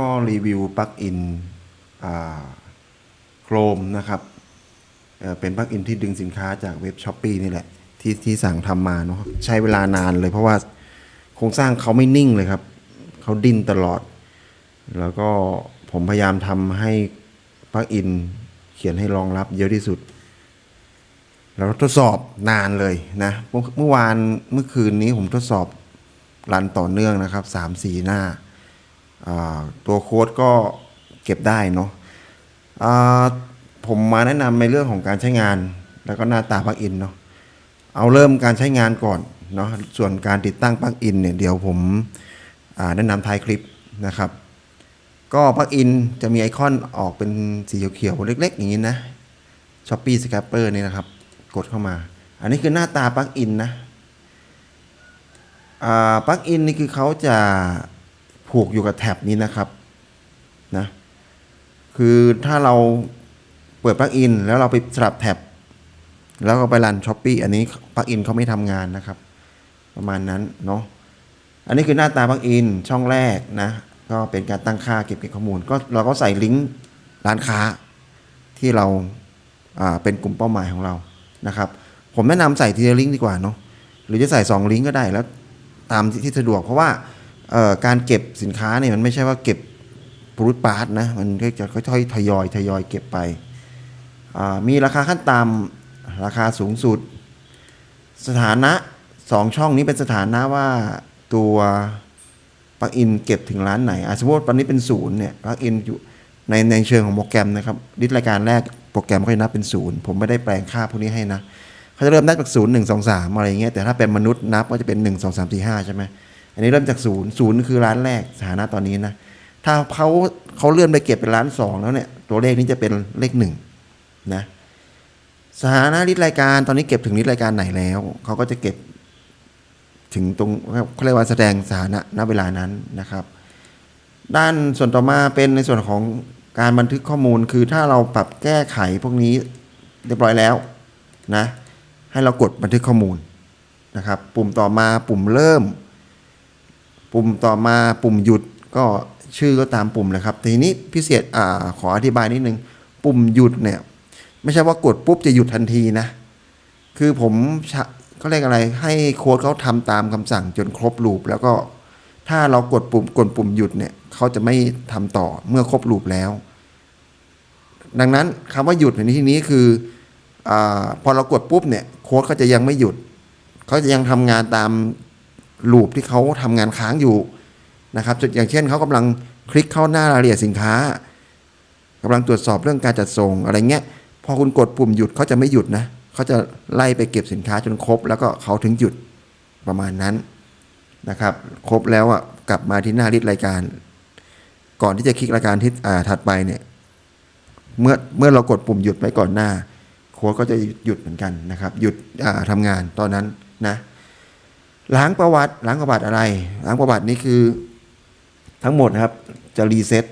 ก็รีวิวปลั๊กอินโครมนะครับเเป็นปลั๊กอินที่ดึงสินค้าจากเว็บช้อปปีนี่แหละ ที่ที่สั่งทำมาเนาะใช้เวลานานเลยเพราะว่าโครงสร้างเขาไม่นิ่งเลยครับ เขาดิ้นตลอด แล้วก็ผมพยายามทำให้ปลั๊กอินเขียนให้รองรับเยอะที่สุด แล้วทดสอบนานเลยนะเมื่อวานเมื่อคืนนี้ผมทดสอบรันต่อเนื่องนะครับสามสี่หน้า ตัวโค้ดก็เก็บได้เนาะผมมาแนะนำในเรื่องของการใช้งาน แล้วก็หน้าตาปลั๊กอินเนาะเอาเริ่มการใช้งานก่อนเนาะส่วนการติดตั้งปลั๊กอินเนี่ยเดี๋ยวผมแนะนำท้ายคลิปนะครับ ก็ปลั๊กอินจะมีไอคอนออกเป็นสีเขียวๆเล็กๆ อย่างนี้นะช้อปปี้สแคปเปอร์นี่นะครับ กดเข้ามา อันนี้คือหน้าตาปลั๊กอินนะปลั๊กอินนี่คือเขาจะ ผูกอยู่กับแท็บนี้นะครับนะคือถ้าเราเปิดปลั๊กอินแล้วเราไปสลับแท็บแล้วก็ไปรันช้อปปี้อันนี้ปลั๊กอินเขาไม่ทำงานนะครับ ประมาณนั้นเนาะอันนี้คือหน้าตาปลั๊กอินช่องแรกนะก็เป็นการตั้งค่าเก็บเก็บข้อมูล ก็เราก็ใส่ลิงก์ร้านค้าที่เราอ่าเป็นกลุ่มเป้าหมายของเรานะครับ ผมแนะนำใส่ทีละลิงก์ดีกว่าเนาะหรือจะใส่ 2 ลิงก์ก็ได้แล้วตามที่สะดวกเพราะว่า การเก็บสินค้าเนี่ยมันไม่ใช่ว่าเก็บปรุดปาร์ตนะ มันก็จะค่อยๆทยอยทยอยเก็บไป มีราคาขั้นต่ำราคาสูงสุด สถานะ2ช่องนี้เป็นสถานะว่าตัวปลั๊กอินเก็บถึงร้านไหนอะสมมติตอนนี้เป็นศูนย์เนี่ยปลั๊กอินอยู่ในในเชิงของโปรแกรมนะครับดิสรายการแรกโปรแกรมเขาจะนับเป็นศูนย์ผมไม่ได้แปลงค่าพวกนี้ให้นะเขาจะเริ่มนับจากศูนย์หนึ่งสองสามอะไรเงี้ยแต่ถ้าเป็นมนุษย์นับก็จะเป็นหนึ่งสองสามสี่ห้าใช่ไหม อันนี้เริ่มจากศูนย์ศูนย์คือร้านแรกสถานะตอนนี้นะ ถ้าเขาเขาเลื่อนไปเก็บเป็นร้านสองแล้วเนี่ย ตัวเลขนี้จะเป็นเลขหนึ่งนะสถานะลิสต์รายการตอนนี้เก็บถึงลิสต์รายการไหนแล้ว เขาก็จะเก็บถึงตรงเขาเรียกว่าแสดงสถานะณเวลานั้นนะครับ ด้านส่วนต่อมาเป็นในส่วนของการบันทึกข้อมูลคือถ้าเราปรับแก้ไขพวกนี้เรียบร้อยแล้วนะให้เรากดบันทึกข้อมูลนะครับ ปุ่มต่อมาปุ่มเริ่ม ปุ่มต่อมาปุ่มหยุดก็ชื่อก็ตามปุ่มเลยครับ ทีนี้พิเศษอ่าขออธิบายนิดนึง ปุ่มหยุดเนี่ย ไม่ใช่ว่ากดปุ๊บจะหยุดทันทีนะ คือผมชะเขาเรียกอะไรให้โค้ดเขาทำตามคำสั่งจนครบลูปแล้วก็ถ้าเรากดปุ่มกดปุ่มหยุดเนี่ยเขาจะไม่ทำต่อเมื่อครบลูปแล้ว ดังนั้นคำว่าหยุดในที่นี้คืออพอเรากดปุ๊บเนี่ยโค้ดเขาจะยังไม่หยุดเขาจะยังทำงานตาม ลูปที่เขาทำงานค้างอยู่นะครับอย่างเช่นเขากำลังคลิกเข้าหน้ารายละเอียดสินค้ากำลังตรวจสอบเรื่องการจัดส่งอะไรเงี้ยพอคุณกดปุ่มหยุดเขาจะไม่หยุดนะเขาจะไล่ไปเก็บสินค้าจนครบ แล้วก็เขาถึงหยุดประมาณนั้นนะครับ ครบแล้วอะกลับมาที่หน้าลิสต์รายการ ก่อนที่จะคลิกรายการที่อ่าถัดไปเนี่ยเมื่อเมื่อเรากดปุ่มหยุดไว้ก่อนหน้าโค้ดก็จะหยุดเหมือนกันนะครับ หยุดอ่าทำงานตอนนั้นนะ ล้างประวัติล้างประวัติอะไร ล้างประวัตินี่คือ ทั้งหมดนะครับจะรีเซ็ต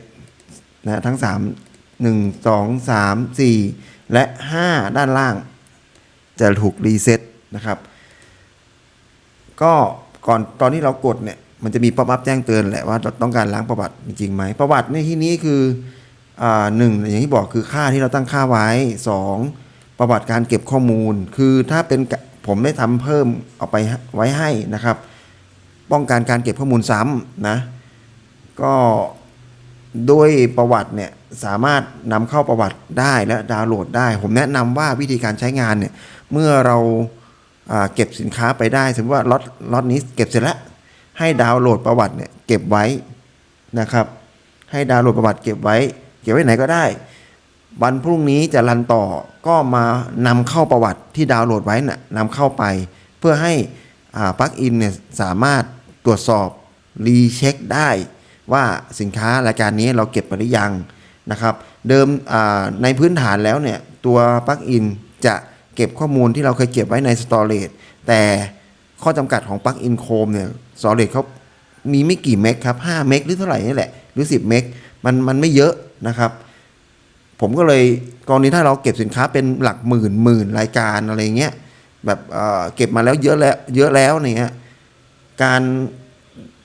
นะทั้ง 3 1 2 3 4 และ 5 ด้านล่าง จะถูกรีเซ็ตนะครับ ก็ก่อนตอนที่เรากดเนี่ยมันจะมีป๊อปอัพแจ้งเตือนแหละว่าเราต้องการล้างประวัติจริงไหมประวัติในที่นี้คืออ่าหนึ่งอย่างที่บอกคือค่าที่เราตั้งค่าไว้ 2 ประวัติการเก็บข้อมูล คือถ้าเป็น ผมได้ทำเพิ่มเอาไปไว้ให้นะครับ ป้องกันการเก็บข้อมูลซ้ำนะ ก็โดยประวัติเนี่ยสามารถนำเข้าประวัติได้และดาวน์โหลดได้ ผมแนะนำว่าวิธีการใช้งานเนี่ยเมื่อเราาเก็บสินค้าไปได้สมมติว่าล็อตล็อตนี้เก็บเสร็จแล้วให้ดาวน์โหลดประวัติเนี่ยเก็บไว้นะครับ ให้ดาวน์โหลดประวัติเก็บไว้ เก็บไว้ไหนก็ได้ วันพรุ่งนี้จะรันต่อก็มานำเข้าประวัติที่ดาวน์โหลดไว้น่ะนำเข้าไป เพื่อให้ปลั๊กอินเนี่ยสามารถตรวจสอบรีเช็คได้ ว่าสินค้ารายการนี้เราเก็บไปหรือยังนะครับ เดิมอ่าในพื้นฐานแล้วเนี่ยตัวปลั๊กอินจะเก็บข้อมูลที่เราเคยเก็บไว้ใน Storage แต่ข้อจำกัดของปลั๊กอินโคมเนี่ย Storage เขามีไม่กี่เมกครับ5เมกหรือเท่าไหร่นี่แหละหรือ 10 เมกมันมันไม่เยอะนะครับ ผมก็เลยกรณีถ้าเราเก็บสินค้าเป็นหลักหมื่นหมื่นรายการอะไรเงี้ยแบบเเก็บมาแล้วเยอะแล้วเยอะแล้วเนี่ยการ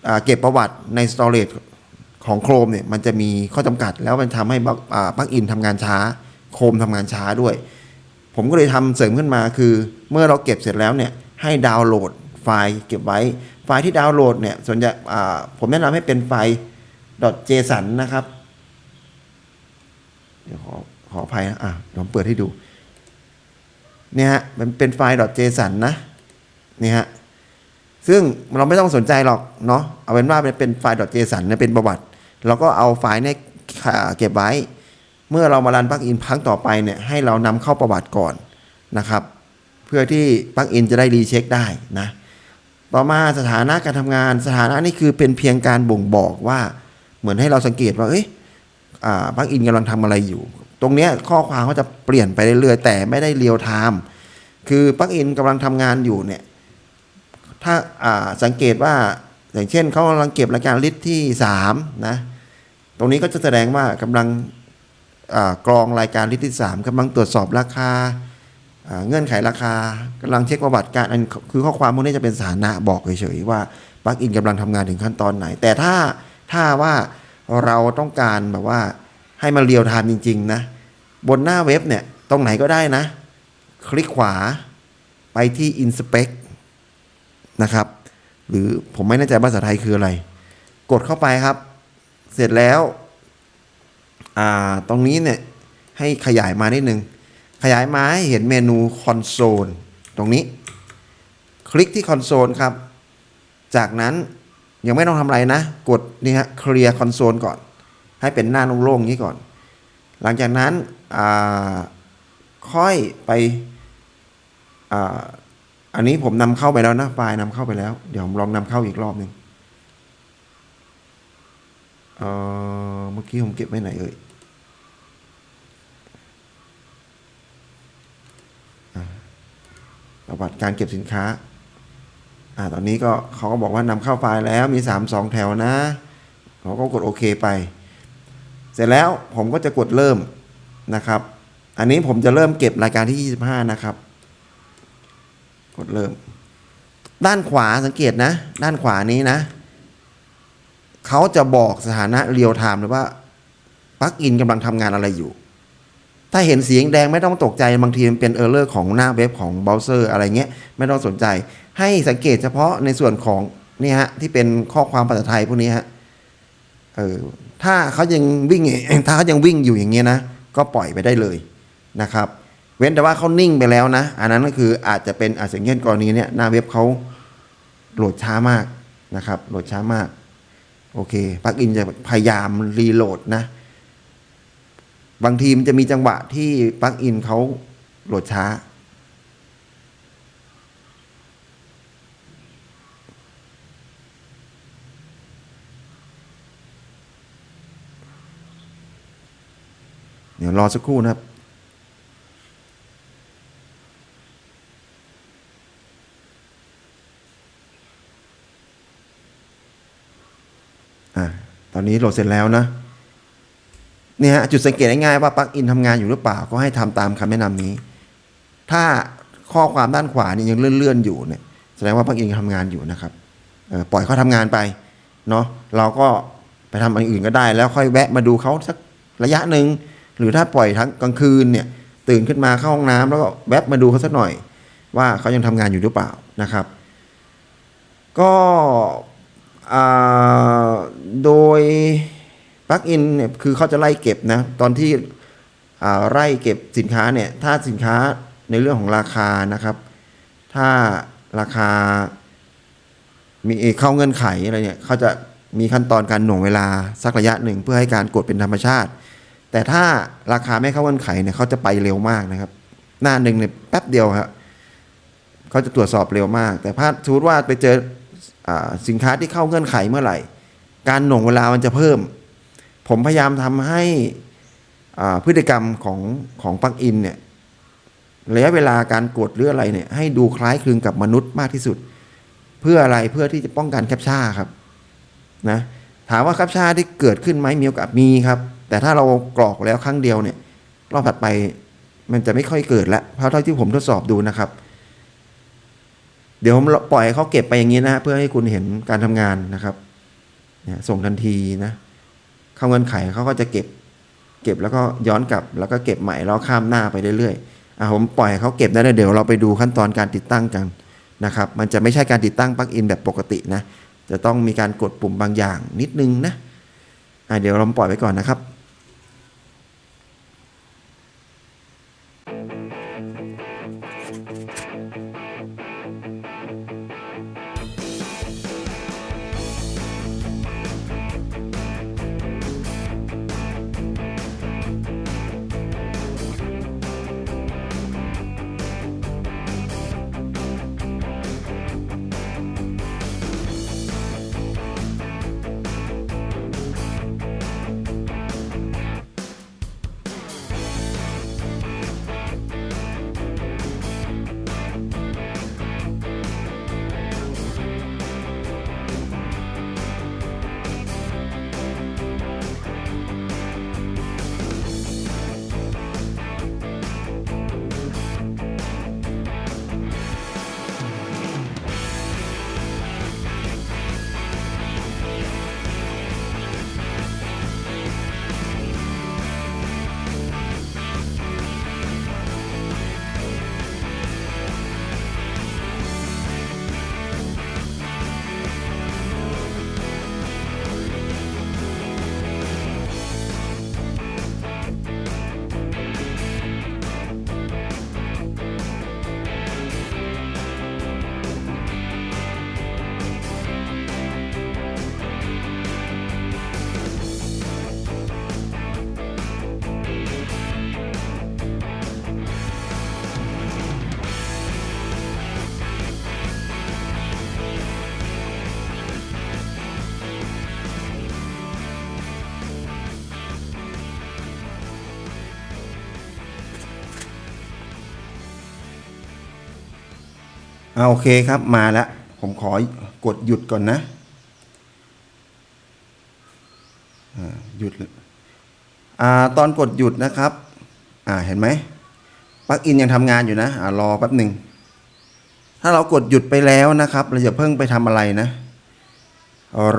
อ่าเก็บประวัติใน storage ของโครมเนี่ยมันจะมีข้อจำกัดแล้วมันทำให้ปลั๊กอ่าปลั๊กอินทำงานช้า โครมทำงานช้าด้วย ผมก็เลยทำเสริมขึ้นมาคือ เมื่อเราเก็บเสร็จแล้วเนี่ยให้ดาวน์โหลดไฟล์เก็บไว้ ไฟล์ที่ดาวน์โหลดเนี่ยส่วนใหญ่ผมแนะนำให้เป็นไฟล์ .json นะครับ เดี๋ยวขอขออภัยนะอะผมเปิดให้ดู เนี่ยฮะ มันเป็นไฟล์ .json นะนี่ฮะ ซึ่งเราไม่ต้องสนใจหรอกเนาะ เอาเป็นว่าเป็นไฟล์ .json เนี่ยเป็นประวัติ เราก็เอาไฟล์เนี่ยเก็บไว้ เมื่อเรามารันปักอินครั้งต่อไปเนี่ย ให้เรานำเข้าประวัติก่อนนะครับ เพื่อที่ปักอินจะได้รีเช็คได้นะ ต่อมาสถานะการทำงาน สถานะนี่คือเป็นเพียงการบ่งบอกว่า เหมือนให้เราสังเกตว่า เอ้ย อ่าปลั๊กอินกำลังทำอะไรอยู่ ตรงเนี้ยข้อความเขาจะเปลี่ยนไปเรื่อยๆ แต่ไม่ได้เรียลไทม์คือปักอินกำลังทำงานอยู่เนี่ยถ้าาสังเกตว่าอย่างเช่นเขากำลังเก็บรายการลิตรที่3นะตรงนี้ก็จะแสดงว่ากำลังกรองรายการลิตรที่3กำลังตรวจสอบราคาเงื่อนไขราคากำลังเช็คประวัติการอันคือข้อความพวกนี้จะเป็นสานะบอกเฉยๆว่าปลั๊กอินกำลังทำงานถึงขั้นตอนไหน แต่ถ้าถ้าว่า เราต้องการแบบว่าให้มันเรียลไทม์จริง ๆ นะ บนหน้าเว็บเนี่ย ตรงไหนก็ได้นะ คลิกขวาไปที่ inspect นะครับ หรือผมไม่แน่ใจภาษาไทยคืออะไร กดเข้าไปครับ เสร็จแล้ว อ่า ตรงนี้เนี่ย ให้ขยายมานิดนึง ขยายมาให้เห็นเมนูคอนโซลตรงนี้ คลิกที่คอนโซลครับ จากนั้น ยังไม่ต้องทำอะไรนะ กดนี่ฮะเคลียร์คอนโซลก่อน ให้เป็นหน้าโล่งๆนี้ก่อน หลังจากนั้นค่อยไปออันนี้ผมนำเข้าไปแล้วนะไฟล์นำเข้าไปแล้ว เดี๋ยวผมลองนำเข้าอีกรอบหนึ่งเเมื่อกี้ผมเก็บไว้ไหนเอ่ยประวัติการเก็บสินค้า อ่าตอนนี้ก็เขาก็บอกว่านำเข้าไฟล์แล้วมี 3 2 แถวนะเราก็กดโอเคไป เสร็จแล้วผมก็จะกดเริ่มนะครับ อันนี้ผมจะเริ่มเก็บรายการที่ 25 นะครับ กดเริ่ม ด้านขวาสังเกตนะ ด้านขวานี้นะ เขาจะบอกสถานะเรียลไทม์เลยว่าปลั๊กอินกำลังทำงานอะไรอยู่ ถ้าเห็นสีแดงไม่ต้องตกใจบางทีมันเป็นเออร์เลอร์ของหน้าเว็บของเบราว์เซอร์อะไรเงี้ย ไม่ต้องสนใจ ให้สังเกตเฉพาะในส่วนของนี่ฮะที่เป็นข้อความภาษาไทยพวกนี้ฮะเออถ้าเขายังวิ่งถ้าเขายังวิ่งอยู่อย่างเงี้ยนะ ก็ปล่อยไปได้เลยนะครับ เว้นแต่ว่าเขานิ่งไปแล้วนะ อันนั้นก็คืออาจจะเป็นอาจจะเช่นกรณีเนี้ยหน้าเว็บเขาโหลดช้ามากนะครับ โหลดช้ามาก โอเคปลั๊กอินจะพยายามรีโหลดนะ บางทีมันจะมีจังหวะที่ปลั๊กอินเขาโหลดช้า ดี๋ยวรอสักครู่นะครับ อ่า ตอนนี้โหลดเสร็จแล้วนะเนี่ยฮะจุดสังเกตง่ายๆว่าปลั๊กอินทำงานอยู่หรือเปล่าก็ให้ทำตามคำแนะนำนี้ ถ้าข้อความด้านขวานี่ยังเลื่อนๆอยู่เนี่ยแสดงว่าปลั๊กอินทำงานอยู่นะครับปล่อยเขาทำงานไปเนาะเราก็ไปทำอันอื่นก็ได้ แล้วค่อยแวะมาดูเขาสักระยะหนึ่ง หรือถ้าปล่อยทั้งกลางคืนเนี่ยตื่นขึ้นมาเข้าห้องน้ำแล้วก็แวะมาดูเขาสักหน่อย ว่าเขายังทำงานอยู่หรือเปล่านะครับ ก็โดยปลั๊กอินเนี่ยคือเขาจะไล่เก็บนะตอนที่ไล่เก็บสินค้าเนี่ยถ้าสินค้าในเรื่องของราคานะครับ ถ้าราคามีเข้าเงื่อนไขอะไรเนี่ยเขาจะมีขั้นตอนการหน่วงเวลาสักระยะหนึ่งเพื่อให้การกดเป็นธรรมชาติ แต่ถ้าราคาไม่เข้าเงื่อนไขเนี่ยเขาจะไปเร็วมากนะครับ หน้าหนึ่งเนี่ยแป๊บเดียวครับเขาจะตรวจสอบเร็วมาก แต่ถ้าสมมติว่าไปเจออสินค้าที่เข้าเงื่อนไขเมื่อไหร่ การหน่วงเวลามันจะเพิ่ม ผมพยายามทำให้พฤติกรรมของของปลั๊กอินเนี่ยระยะเวลาการกดหรืออะไรเนี่ยให้ดูคล้ายคลึงกับมนุษย์มากที่สุด เพื่ออะไรเพื่อที่จะป้องกันแคปชั่นครับนะถามว่าแคปชั่นที่เกิดขึ้นไหมมีโอกาสมีครับ แต่ถ้าเรากรอกแล้วครั้งเดียวเนี่ย รอบถัดไปมันจะไม่ค่อยเกิดล้วเพราะเท่าที่ผมทดสอบดูนะครับ เดี๋ยวผมปล่อยให้เขาเก็บไปอย่างนี้นะเพื่อให้คุณเห็นการทำงานนะครับเนี่ยส่งทันทีนะ เข้าเงื่อนไขเขาก็จะเก็บ เก็บแล้วก็ย้อนกลับ แล้วก็เก็บใหม่แล้วข้ามหน้าไปเรื่อยๆอะผมปล่อยให้เขาเก็บได้เลยเดี๋ยวเราไปดูขั้นตอนการติดตั้งกันนะครับ มันจะไม่ใช่การติดตั้งปลั๊กอินแบบปกตินะ จะต้องมีการกดปุ่มบางอย่างนิดนึงนะอะเดี๋ยวเราปล่อยไว้ก่อนนะครับ เอาโอเคครับมาแล้ว ผมขอกดหยุดก่อนนะหยุดอตอนกดหยุดนะครับเห็นไหมปลั๊กอินยังทำงานอยู่นะอ่ารอแป๊บหนึ่งถ้าเรากดหยุดไปแล้วนะครับ เราจะเพิ่งไปทำอะไรนะ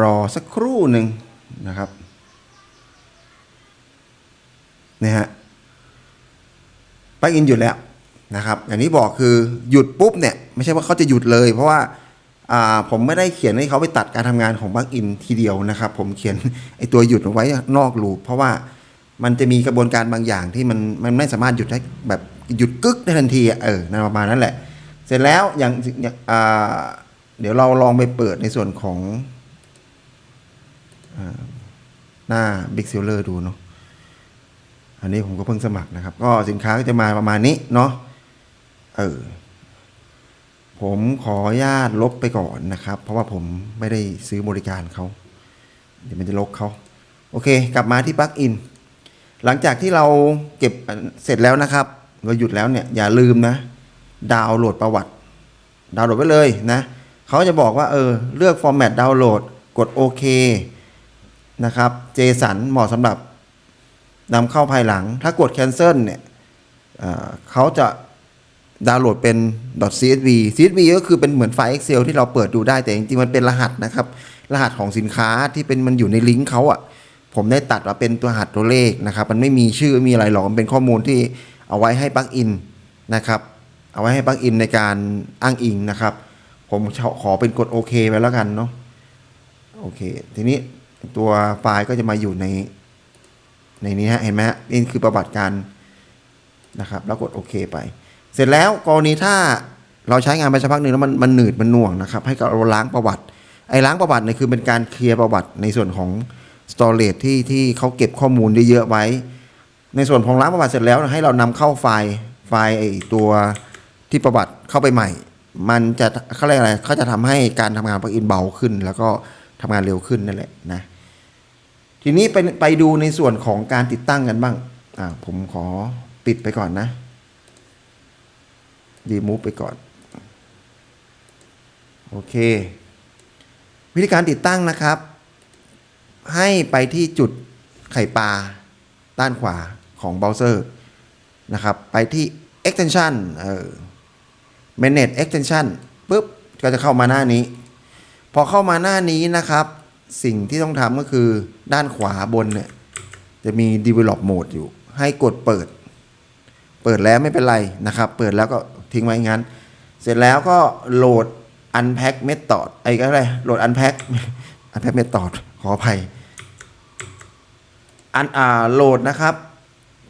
รอสักครู่หนึ่งนะครับนี่ฮะปลั๊กอินหยุดแล้ว นะครับอย่างที่บอกคือหยุดปุ๊บเนี่ยไม่ใช่ว่าเขาจะหยุดเลย เพราะว่าอ่าผมไม่ได้เขียนให้เขาไปตัดการทำงานของปลั๊กอินทีเดียวนะครับ ผมเขียนไอตัวหยุดเอาไว้นอกลูปเพราะว่ามันจะมีกระบวนการบางอย่างที่มันมันไม่สามารถหยุดได้แบบหยุดกึกได้ทันทีเออนั่นประมาณนั้นแหละ เสร็จแล้วอย่างอ่าเดี๋ยวเราลองไปเปิดในส่วนของอหน้า Big s e l l e r ดูเนาะอันนี้ผมก็เพิ่งสมัครนะครับ ก็สินค้าก็จะมาประมาณนี้เนาะ เออผมขออนุญาตลบไปก่อนนะครับ เพราะว่าผมไม่ได้ซื้อบริการเขาเดี๋ยวมันจะลบเขาโอเค กลับมาที่ปลั๊กอินหลังจากที่เราเก็บเสร็จแล้วนะครับ เราหยุดแล้วเนี่ยอย่าลืมนะ ดาวน์โหลดประวัติ ดาวน์โหลดไว้เลยนะเขาจะบอกว่าเออเลือกฟอร์แมตดาวน์โหลดกดโอเคนะครับเจสันเหมาะสำหรับนำเข้าภายหลัง ถ้ากด cancel เนี่ยเเขาจะ ดาวน์โหลดเป็น .csv csv ก็คือเป็นเหมือนไฟล์ Excel ที่เราเปิดดูได้แต่จริงๆมันเป็นรหัสนะครับ รหัสของสินค้าที่เป็นมันอยู่ในลิงก์เขาอะผมได้ตัดมาเป็นตัวรหัสตัวเลขนะครับ มันไม่มีชื่อม่มีอะไรหรอกมันเป็นข้อมูลที่เอาไว้ให้ปลั๊กอินนะครับ เอาไว้ให้ปลั๊กอินในการอ้างอิงนะครับ ผมขอเป็นกดโอเคไปแล้วกันเนาะโอเค ทีนี้ตัวไฟล์ก็จะมาอยู่ในในนี้ฮะเห็นไหมฮะนี่คือประวัติการนะครับ แล้วกดโอเคไป เสร็จแล้วกรณีถ้าเราใช้งานไปสักพักหนึ่งแล้วมันมันหนืดมันหน่วงนะครับ ให้เราล้างประวัติ ไอ้ล้างประวัติเนี่ยคือเป็นการเคลียร์ประวัติในส่วนของ storage ที่ที่เขาเก็บข้อมูลได้เยอะไว้ ในส่วนของล้างประวัติเสร็จแล้วให้เรานำเข้าไฟล์ไฟล์ไอ้ตัวที่ประวัติเข้าไปใหม่ มันจะเขาเรียกอะไรเขาจะทำให้การทำงานปลั๊กอินเบาขึ้น แล้วก็ทำงานเร็วขึ้นนั่นแหละนะทีนี้ไปไปดูในส่วนของการติดตั้งกันบ้างอ่าผมขอปิดไปก่อนนะ ดีมูฟไปก่อน โอเค วิธีการติดตั้งนะครับ ให้ไปที่จุดไข่ปลาด้านขวาของเบราว์เซอร์นะครับ ไปที่ extension เออ manage extension ปุ๊บ ก็จะเข้ามาหน้านี้ พอเข้ามาหน้านี้นะครับ สิ่งที่ต้องทำก็คือด้านขวาบนเนี่ย จะมี develop mode อยู่ ให้กดเปิด เปิดแล้วไม่เป็นไรนะครับ เปิดแล้วก็ ทิ้งไว้งั้น เสร็จแล้วก็โหลด unpack method ไอ้ก็อะไรโหลด unpack unpack method ขออภัยอันอ่าโหลดนะครับ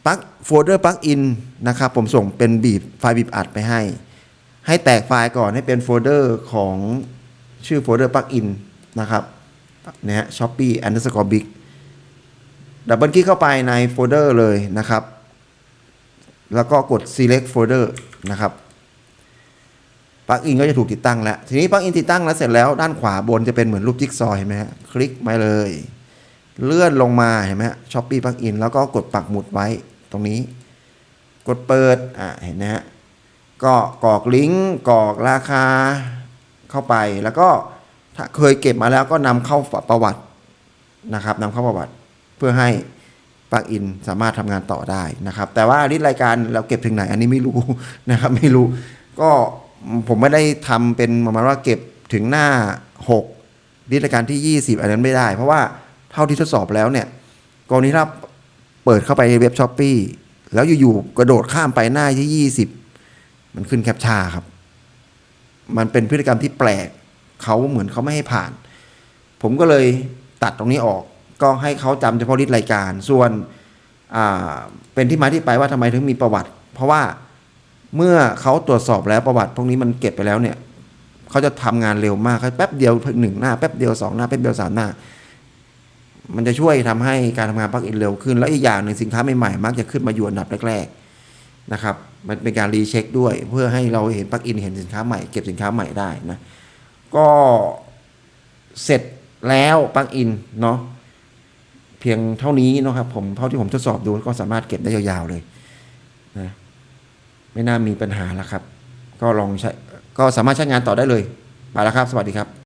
ปลั๊กโฟลเดอร์ปลั๊กอินนะครับ ผมส่งเป็นบีบไฟล์บีบอัดไปให้ ให้แตกไฟล์ก่อนให้เป็นโฟลเดอร์ของชื่อโฟลเดอร์ปลั๊กอินนะครับเนี่ย shopee underscore big ดับเบิลคลิกเข้าไปในโฟลเดอร์เลยนะครับ แล้วก็กด select folder นะครับ ปลั๊กอินก็จะถูกติดตั้งแล้ว ทีนี้ปลั๊กอินติดตั้งแล้วเสร็จแล้วด้านขวาบนจะเป็นเหมือนรูปจิ๊กซอว์เห็นไหมฮะคลิกมาเลย เลื่อนลงมาเห็นไหมฮะช้อปปี้ปลั๊กอินแล้วก็กดปักหมุดไว้ตรงนี้ กดเปิดอ่าเห็นนะฮะก็กรอกลิงก์กรอกราคาเข้าไปแล้วก็ถ้าเคยเก็บมาแล้วก็นำเข้าประวัตินะครับนำเข้าประวัติเพื่อให้ปลั๊กอินสามารถทำงานต่อได้นะครับ แต่ว่าลิสรายการเราเก็บถึงไหนอันนี้ไม่รู้นะครับไม่รู้ก็ ผมไม่ได้ทำเป็นประมาณว่าเก็บถึงหน้า6ลิสต์รายการที่ 20 อันนั้นไม่ได้ เพราะว่าเท่าที่ทดสอบแล้วเนี่ยกรณีถ้าเปิดเข้าไปในเว็บช้อปปีแล้วอยู่ๆกระโดดข้ามไปหน้าที่ 20 มันขึ้นแคปชาครับ มันเป็นพฤติกรรมที่แปลกเขาเหมือนเขาไม่ให้ผ่าน ผมก็เลยตัดตรงนี้ออก ก็ให้เขาจำเฉพาะลิสต์รายการ ส่วนเป็นที่มาที่ไปว่าทำไมถึงมีประวัติ เพราะว่า เมื่อเขาตรวจสอบแล้วประวัติพวกนี้มันเก็บไปแล้วเนี่ยเขาจะทำงานเร็วมากแป๊บเดียวหนึ่งหน้าแป๊บเดียวสองหน้าแป๊บเดียวสามหน้า มันจะช่วยทำให้การทำงานปลั๊กอินเร็วขึ้น แล้วอีกอย่างหนึ่งสินค้าใหม่ๆมักจะขึ้นมาอยู่อันดับแรกๆนะครับ มันเป็นการรีเช็คด้วย เพื่อให้เราเห็นปลั๊กอินเห็นสินค้าใหม่เก็บสินค้าใหม่ได้นะก็เสร็จแล้วปลั๊กอินเนาะเพียงเท่านี้นะครับผมเท่าที่ผมทดสอบดูก็สามารถเก็บได้ยาวๆเลย ไม่น่ามีปัญหาแล้วครับ ก็ลองใช้ก็สามารถใช้งานต่อได้เลยไปแล้วครับ สวัสดีครับ